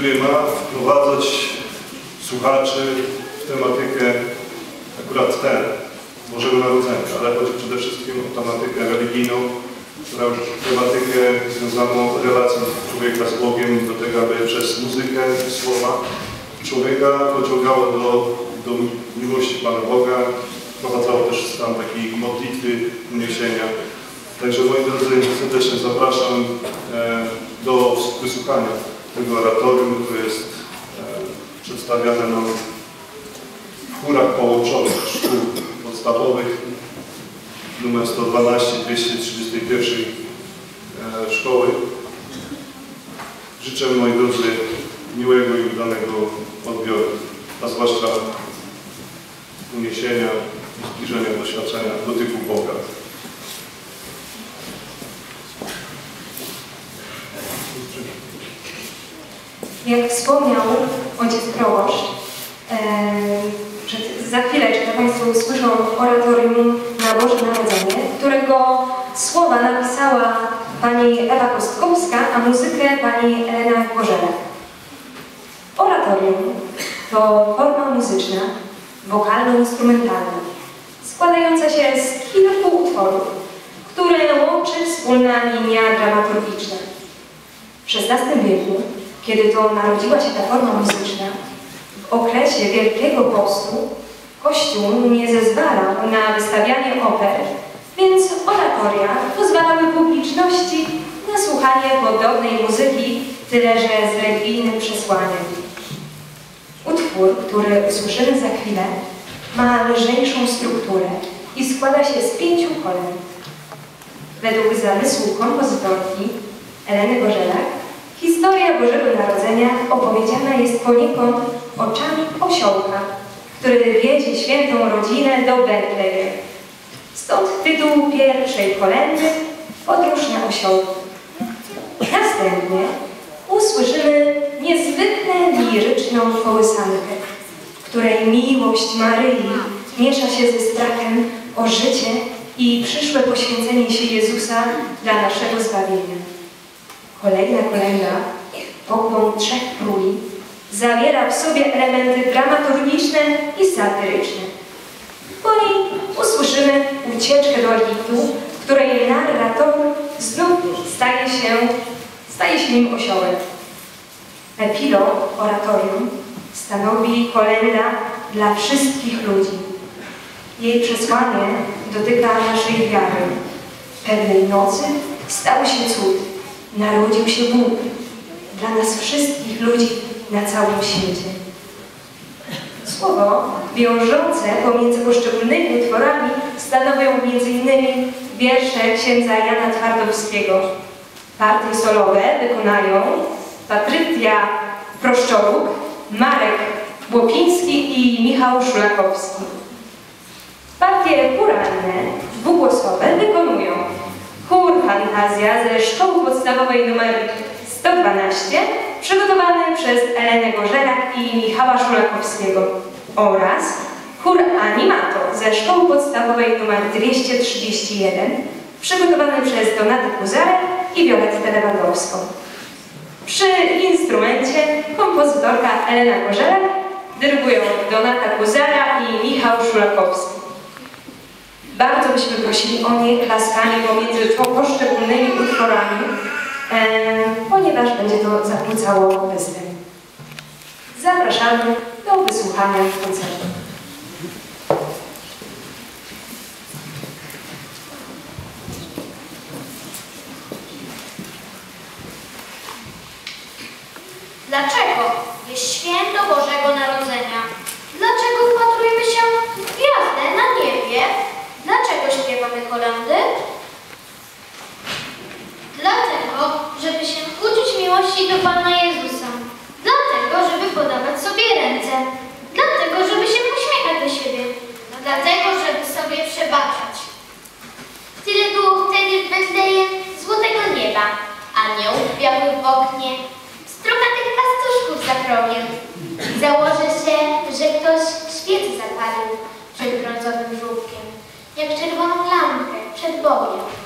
który ma wprowadzać słuchaczy w tematykę akurat tę Bożego Narodzenia, ale chodzi przede wszystkim o tematykę religijną, tematykę związaną z relacją człowieka z Bogiem, do tego, aby przez muzykę słowa człowieka pociągało do, do miłości Pana Boga, prowadzało też stan takiej modlitwy, uniesienia. Także moi drodzy, serdecznie zapraszam e, do wysłuchania tego oratorium, które jest e, przedstawiane nam w chórach połączonych szkół podstawowych numer 112 231 e, szkoły. Życzę moi drodzy miłego i udanego odbioru, a zwłaszcza uniesienia i zbliżenia doświadczenia dotyku Boga. Jak wspomniał ojciec proboszcz, e, za chwileczkę Państwo usłyszą oratorium na Boże Narodzenie, którego słowa napisała pani Ewa Kostkowska, a muzykę pani Elena Gorzelek. Oratorium to forma muzyczna, wokalno-instrumentalna, składająca się z kilku utworów, które łączy wspólna linia dramaturgiczna. W XVI wieku, kiedy to narodziła się ta forma muzyczna, w okresie Wielkiego Postu Kościół nie zezwalał na wystawianie oper, więc oratoria pozwalały publiczności na słuchanie podobnej muzyki, tyle że z religijnym przesłaniem. Utwór, który usłyszymy za chwilę, ma lżejszą strukturę i składa się z pięciu kolem. Według zamysłu kompozytorki Eleny Gorzelak, historia Bożego Narodzenia opowiedziana jest poniekąd oczami osiołka, który wiezie świętą rodzinę do Betlejem. Stąd tytuł pierwszej kolendy Podróż na osiołku. Następnie usłyszymy niezwykle liryczną kołysankę, której miłość Maryi miesza się ze strachem o życie i przyszłe poświęcenie się Jezusa dla naszego zbawienia. Kolejna kolenda, Pokłon Trzech Króli, zawiera w sobie elementy dramaturgiczne i satyryczne. Po niej usłyszymy ucieczkę do Egiptu, w której narrator znów staje się, staje się nim osiołem. Epilog oratorium stanowi kolenda dla wszystkich ludzi. Jej przesłanie dotyka naszej wiary. Pewnej nocy stał się cud. Narodził się Bóg dla nas wszystkich ludzi na całym świecie. Słowo wiążące pomiędzy poszczególnymi utworami stanowią m.in. wiersze księdza Jana Twardowskiego. Partie solowe wykonają Patrycja Proszczoruk, Marek Łopiński i Michał Szulakowski. Partie chóralne dwugłosowe wykonują chór Fantazja ze Szkoły Podstawowej nr 112 przygotowany przez Elenę Gorzelak i Michała Szulakowskiego oraz chór Animator ze Szkoły Podstawowej nr 231 przygotowany przez Donatę Kuzarę i Violettę Lewandowską. Przy instrumencie kompozytorka Elena Gorzelak dyrygują Donata Kuzara i Michał Szulakowski. Bardzo byśmy prosili o nieklaskanie pomiędzy poszczególnymi utworami, ponieważ będzie to zakłócało występ. Zapraszamy do wysłuchania koncertu. Dlaczego jest święto Bożego Narodzenia? Dlaczego wpatrujemy się w gwiazdę na niebie? Dlaczego śpiewamy kolendy? Dlatego, żeby się uczyć miłości do Pana Jezusa. Dlatego, żeby podawać sobie ręce. Dlatego, żeby się uśmiechać do siebie. Dlatego, żeby sobie przebaczać. Tyle było wtedy w złotego nieba, aniołów białych w oknie, strugatych pastuszków za progiem. Założy przed brązowym żółtkiem, jak czerwoną lampkę przed Bogiem.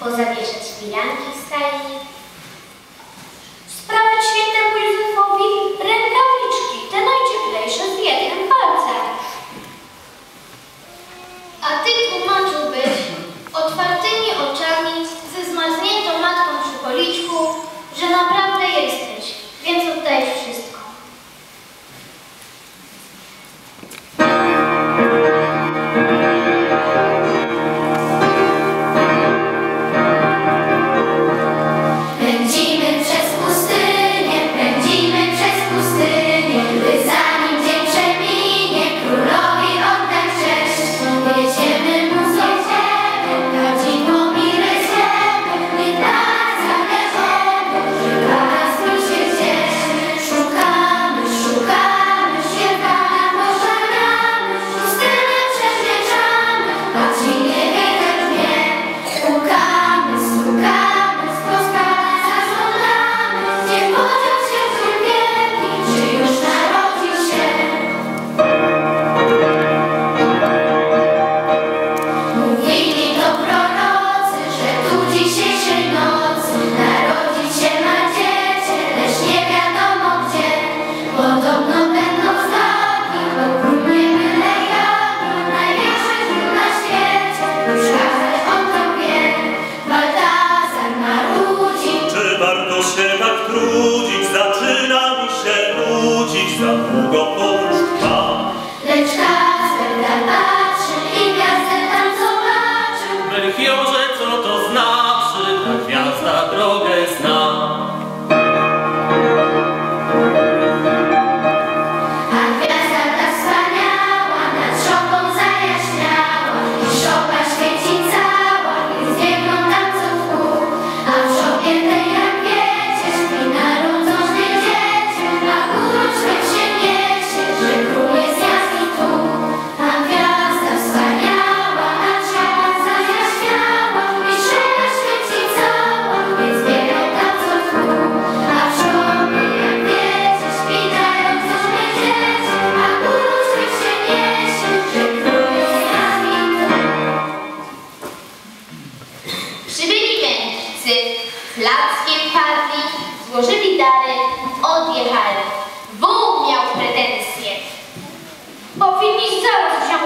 pozabierzać firanki z talii,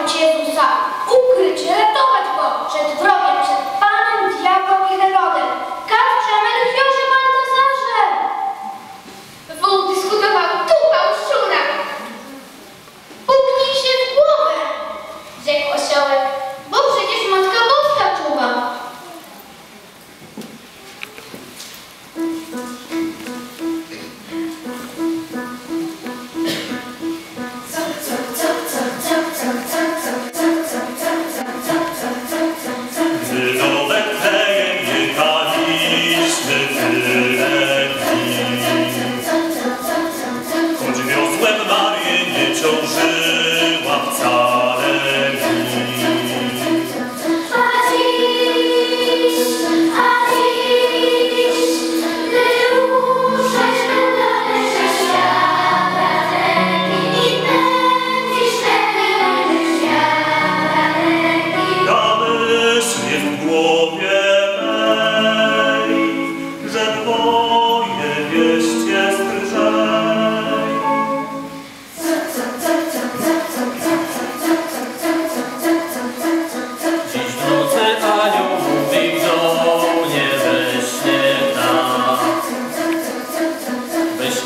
od Jezusa, ukryć, ratować go przed wrogiem. zdążyłam sam.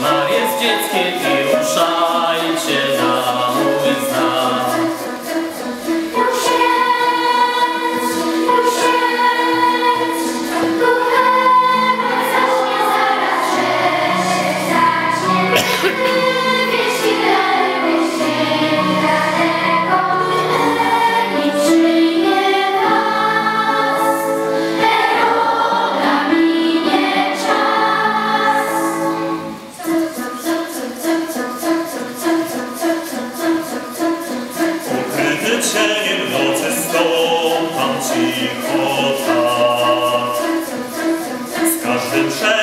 Marię z dzieckiem i ruszajcie. and say